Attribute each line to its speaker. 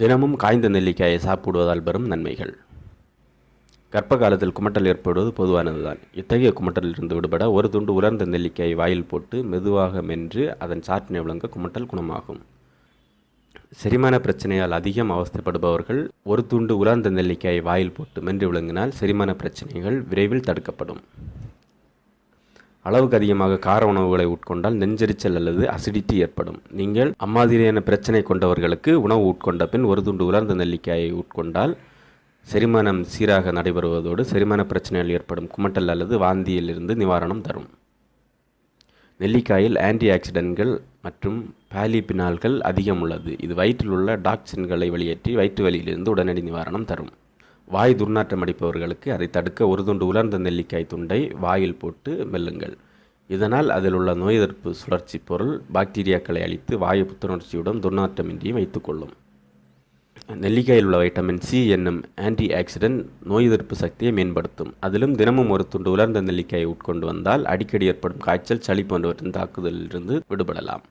Speaker 1: தினமும் காய்ந்த நெல்லிக்காயை சாப்பிடுவதால் பெறும் நன்மைகள். கர்ப்ப காலத்தில் குமட்டல் ஏற்படுவது பொதுவானதுதான். இத்தகைய குமட்டலிலிருந்து விடுபட ஒரு துண்டு உலர்ந்த நெல்லிக்காயை வாயில் போட்டு மெதுவாக மென்று அதன் சாற்றினை விளங்க குமட்டல் குணமாகும். செரிமான பிரச்சனையால் அதிகம் அவஸ்தைப்படுபவர்கள் ஒரு துண்டு உலர்ந்த நெல்லிக்காயை வாயில் போட்டு மென்று விழுங்கினால் செரிமான பிரச்சனைகள் விரைவில் தடுக்கப்படும். அளவுக்கு அதிகமாக கார உணவுகளை உட்கொண்டால் நெஞ்செரிச்சல் அல்லது அசிடிட்டி ஏற்படும். நீங்கள் அம்மாதிரியான பிரச்சனை கொண்டவர்களுக்கு உணவு உட்கொண்ட பின் ஒரு துண்டு உலர்ந்த நெல்லிக்காயை உட்கொண்டால் செரிமானம் சீராக நடைபெறுவதோடு செரிமான பிரச்சனைகள் ஏற்படும். குமட்டல் அல்லது வாந்தியிலிருந்து நிவாரணம் தரும். நெல்லிக்காயில் ஆன்டி ஆக்சிடென்ட்கள் மற்றும் பாலிபினால்கள் அதிகம் உள்ளது. இது வயிற்றில் உள்ள டாக்சின்களை வெளியேற்றி வயிற்று வலியிலிருந்து உடனடி நிவாரணம் தரும். வாய் துர்நாற்றம் அடிப்பவர்களுக்கு அதை தடுக்க ஒரு துண்டு உலர்ந்த நெல்லிக்காய் துண்டை வாயில் போட்டு மெல்லுங்கள். இதனால் அதில் உள்ள நோய் எதிர்ப்பு சுழற்சி பொருள் பாக்டீரியாக்களை அழித்து வாயு புத்துணர்ச்சியுடன் துர்நாற்றமின்றி வைத்துக்கொள்ளும் நெல்லிக்காயில் உள்ள வைட்டமின் சி என்னும் ஆன்டி ஆக்சிடென்ட் நோய் எதிர்ப்பு சக்தியை மேம்படுத்தும். அதிலும் தினமும் ஒரு துண்டு உலர்ந்த நெல்லிக்காயை உட்கொண்டு வந்தால் அடிக்கடி ஏற்படும் காய்ச்சல் சளி போன்றவற்றின் தாக்குதலிலிருந்து விடுபடலாம்.